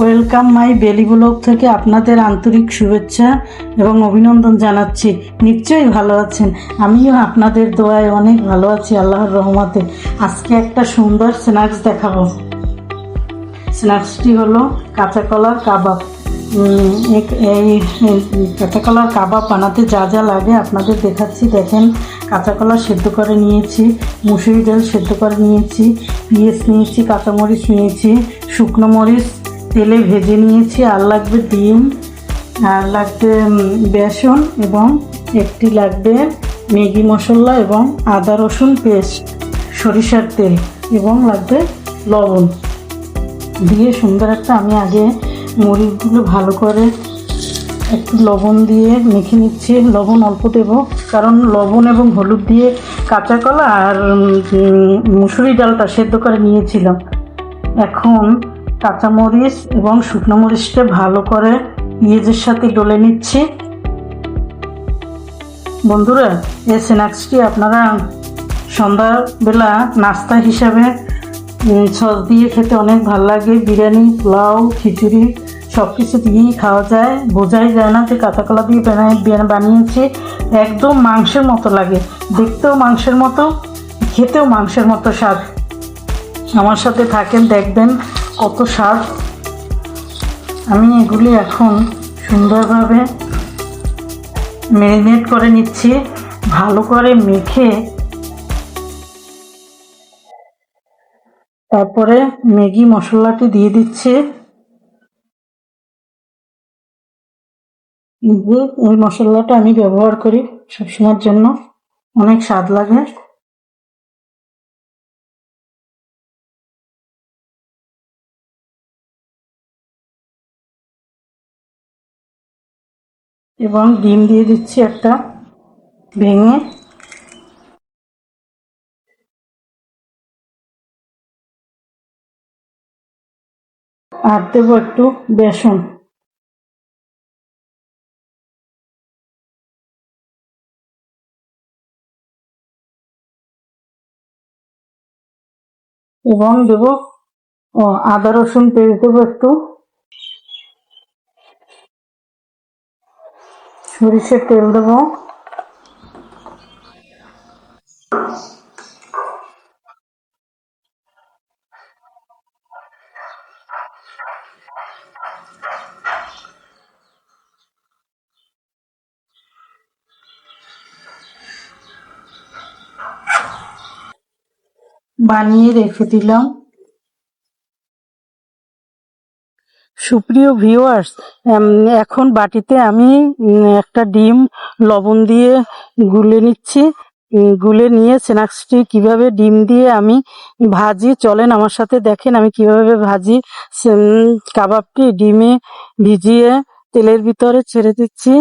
Welcome my বেলি blog থেকে আপনাদের আন্তরিক শুভেচ্ছা এবং অভিনন্দন জানাচ্ছি। নিশ্চয়ই ভালো আছেন। আমিও আপনাদের দোয়ায় অনেক ভালো আছি আল্লাহর রহমতে। আজকে একটা সুন্দর স্ন্যাক্স দেখাবো। স্ন্যাক্সটি হলো কাঁচা কলার কাবাব এই কাঁচা কলার কাবাব বানাতে যা যা লাগে আপনাদের দেখাচ্ছি। দেখেন কাঁচা কলা সেদ্ধ করে নিয়েছি, মুসুরি ডাল সেদ্ধ করে নিয়েছি, পেঁয়াজ নিয়েছি, কাঁচামরিচ নিয়েছি, শুকনো মরিচ তেলে ভেজে নিয়েছি, আর লাগবে ডিম, আর লাগবে বেসন এবং একটি লাগবে ম্যাগি মশলা এবং আদা রসুন পেস্ট, সরিষার তেল এবং লাগবে লবণ। দিয়ে সুন্দর একটা আমি আগে মরিচগুলো ভালো করে একটু লবণ দিয়ে মেখে নিচ্ছি। লবণ অল্প দেবো, কারণ লবণ এবং হলুদ দিয়ে কাঁচা কলা আর মুসুরি ডালটা সেদ্ধ করে নিয়েছিলাম। এখন কাঁচামরিচ এবং শুকনো মরিচটা ভালো করে পেঁয়াজের সাথে ডলে নিচ্ছি। বন্ধুরা এই স্ন্যাক্সটি আপনারা সন্ধ্যাবেলা নাস্তা হিসাবে সস দিয়ে খেতে অনেক ভালো লাগে। বিরিয়ানি, পোলাও, খিচুড়ি সব কিছু দিয়েই খাওয়া যায়। বোঝাই যায় না যে কাঁচাকলা দিয়ে বানিয়েছি। একদম মাংসের মতো লাগে। দেখতেও মাংসের মতো, খেতেও মাংসের মতো স্বাদ। আমার সাথে থাকেন, দেখবেন। কত স্বাদ আমি এগুলি এখন সুন্দরভাবে ম্যারিনেট করে নিচ্ছি, ভালো করে মেখে। তারপরে ম্যাগি মশলাটি দিয়ে দিচ্ছি। ওই মশলাটা আমি ব্যবহার করি সবসময়ের জন্য। অনেক স্বাদ লাগে। এবং ডিম দিয়ে দিচ্ছি একটা ভেঙে। আর দেবো একটু বেসন। এবং দেবো আদা রসুন পেস্ট দেবো একটু। সরিষার তেল দেবো। বানিয়ে রেখে দিলাম। সুপ্রিয় ভিউয়ার্স এখন বাটিতে আমি একটা ডিম, লবণ দিয়ে গুলে নিচ্ছি। গুলে নিয়ে স্ন্যাক্সটি কীভাবে ডিম দিয়ে আমি ভাজি, চলেন আমার সাথে দেখেন আমি কীভাবে ভাজি। কাবাবটি ডিমে ভিজিয়ে তেলের ভিতরে ছেড়ে দিচ্ছি।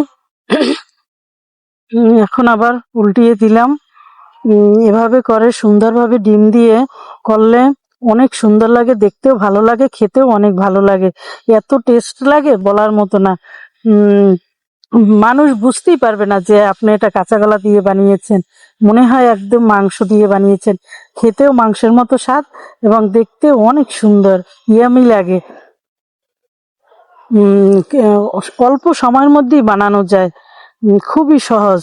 এখন আবার উল্টিয়ে দিলাম। এভাবে করে সুন্দরভাবে ডিম দিয়ে করলে অনেক সুন্দর লাগে, দেখতেও ভালো লাগে, খেতেও অনেক ভালো লাগে। এত টেস্ট লাগে বলার মতো না। মানুষ বুঝতেই পারবে না যে আপনি এটা কাঁচা কলা দিয়ে বানিয়েছেন। মনে হয় একদম মাংস দিয়ে বানিয়েছেন। খেতেও মাংসের মতো স্বাদ এবং দেখতেও অনেক সুন্দর, ইয়ামি লাগে। অল্প সময়ের মধ্যেই বানানো যায়। খুবই সহজ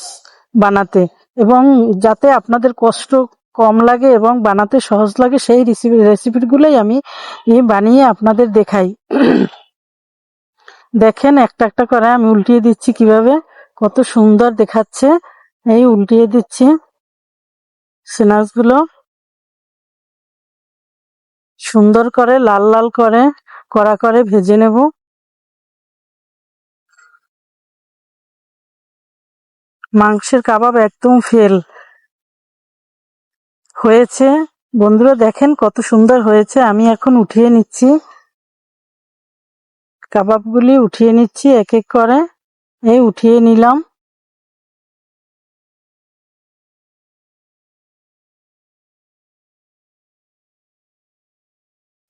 বানাতে এবং যাতে আপনাদের কষ্ট কম লাগে এবং বানাতে সহজ লাগে, সেই রেসিপি রেসিপিগুলোই আমি বানিয়ে আপনাদের দেখাই। দেখেন একটা একটা করে আমি উল্টিয়ে দিচ্ছি কীভাবে, কত সুন্দর দেখাচ্ছে। এই উল্টিয়ে দিচ্ছি স্ন্যাক্সগুলো সুন্দর করে, লাল লাল করে, কড়া করে ভেজে নেব। মাংসের কাবাব একদম ফেল হয়েছে। বন্ধুরা, দেখেন কত সুন্দর হয়েছে। আমি এখন উঠিয়ে নিচ্ছি। কাবাবগুলি উঠিয়ে নিচ্ছি এক এক করে। এই উঠিয়ে নিলাম।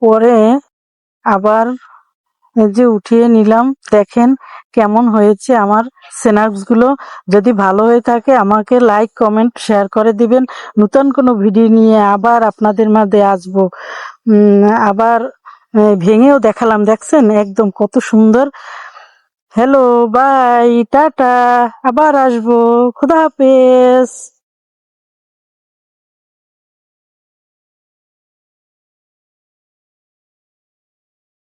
পরে আবার যে উঠিয়ে নিলাম, দেখেন কেমন হয়েছে আমারগুলো। যদি ভালো হয়ে থাকে, আমাকে লাইক কমেন্ট শেয়ার করে দিবেন। নতুন কোনো ভিডিও নিয়ে আবার আপনাদের মাঝে আসব। আবার ভেঙেও দেখালাম, দেখছেন? একদম কত সুন্দর। Hello bye tata. আবার আসব। খুদা হাফেজ।